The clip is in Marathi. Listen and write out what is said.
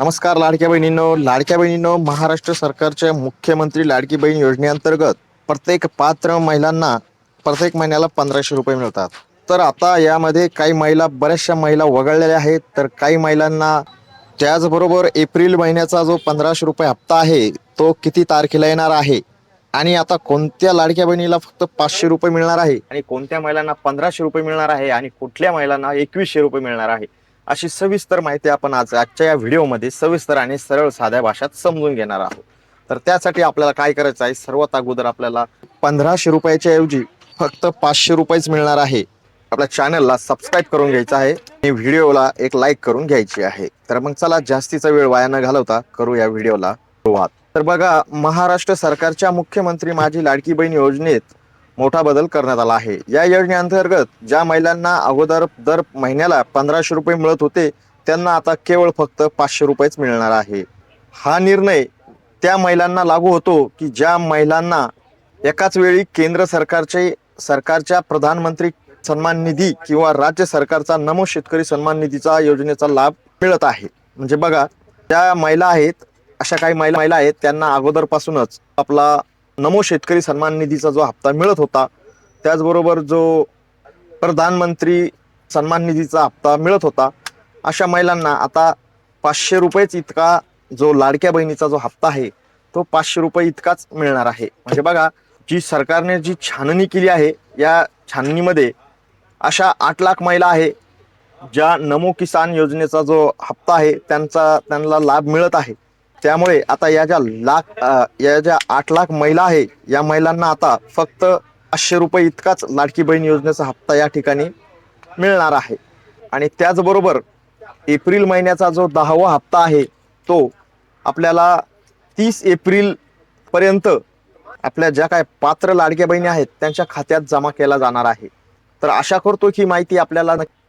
नमस्कार लाडक्या बहिणींनो. लाडक्या बहिणींनो महाराष्ट्र सरकारच्या मुख्यमंत्री लाडकी बहीण योजनेअंतर्गत प्रत्येक पात्र महिलांना प्रत्येक महिन्याला पंधराशे रुपये मिळतात. तर आता यामध्ये काही महिला बऱ्याचशा महिला वगळलेल्या आहेत. तर काही महिलांना त्याचबरोबर एप्रिल महिन्याचा जो पंधराशे रुपये हप्ता आहे तो किती तारखेला येणार आहे? आणि आता कोणत्या लाडक्या बहिणीला फक्त पाचशे रुपये मिळणार आहे? आणि कोणत्या महिलांना पंधराशे रुपये मिळणार आहे? आणि कुठल्या महिलांना एकवीसशे रुपये मिळणार आहे? अशी सविस्तर माहिती आपण आज आजच्या या व्हिडिओमध्ये सविस्तर आणि सरळ साध्या भाषेत समजून घेणार आहोत. तर त्यासाठी आपल्याला काय करायचं आहे? सर्वात अगोदर आपल्याला पंधराशे रुपयाच्या ऐवजी फक्त पाचशे रुपयेच मिळणार आहे. आपल्या चॅनलला सबस्क्राईब करून घ्यायचं आहे आणि व्हिडिओला एक लाईक करून घ्यायची आहे. तर मग चला जास्तीचा वेळ वाया न घालवता करू या व्हिडिओला सुरुवात. तर बघा महाराष्ट्र सरकारच्या मुख्यमंत्री माझी लाडकी बहीण योजनेत मोठा बदल करण्यात आला आहे. या योजनेअंतर्गत ज्या महिलांना अगोदर दर महिन्याला पंधराशे रुपये मिळत होते त्यांना आता केवळ फक्त पाचशे रुपयेच मिळणार आहे. हा निर्णय त्या महिलांना लागू होतो की ज्या महिलांना एकाच वेळी केंद्र सरकारचे सरकारच्या प्रधानमंत्री सन्मान निधी किंवा राज्य सरकारचा नमो शेतकरी सन्मान निधीचा योजनेचा लाभ मिळत आहे. म्हणजे बघा त्या महिला आहेत अशा काही महिला महिला आहेत त्यांना अगोदरपासूनच आपला नमो शेतकरी सन्मान निधीचा जो हप्ता मिळत होता त्याचबरोबर जो प्रधानमंत्री सन्मान निधीचा हप्ता मिळत होता अशा महिलांना आता पाचशे रुपयेच इतका जो लाडक्या बहिणीचा जो हप्ता आहे तो पाचशे रुपये इतकाच मिळणार आहे. म्हणजे बघा जी सरकारने जी छाननी केली आहे या छाननीमध्ये अशा आठ लाख महिला आहे ज्या नमो किसान योजनेचा जो हप्ता आहे त्यांचा त्यांना लाभ मिळत आहे. त्यामुळे आता या ज्या लाख या ज्या आठ लाख महिला आहे या महिलांना आता फक्त पाचशे रुपये इतकाच लाडकी बहीण योजनेचा हप्ता या ठिकाणी मिळणार आहे. आणि त्याचबरोबर एप्रिल महिन्याचा जो दहावा हप्ता आहे तो आपल्याला तीस एप्रिल पर्यंत आपल्या ज्या काय पात्र लाडक्या बहिणी आहेत त्यांच्या खात्यात जमा केला जाणार आहे. तर आशा करतो की माहिती आपल्याला नक्की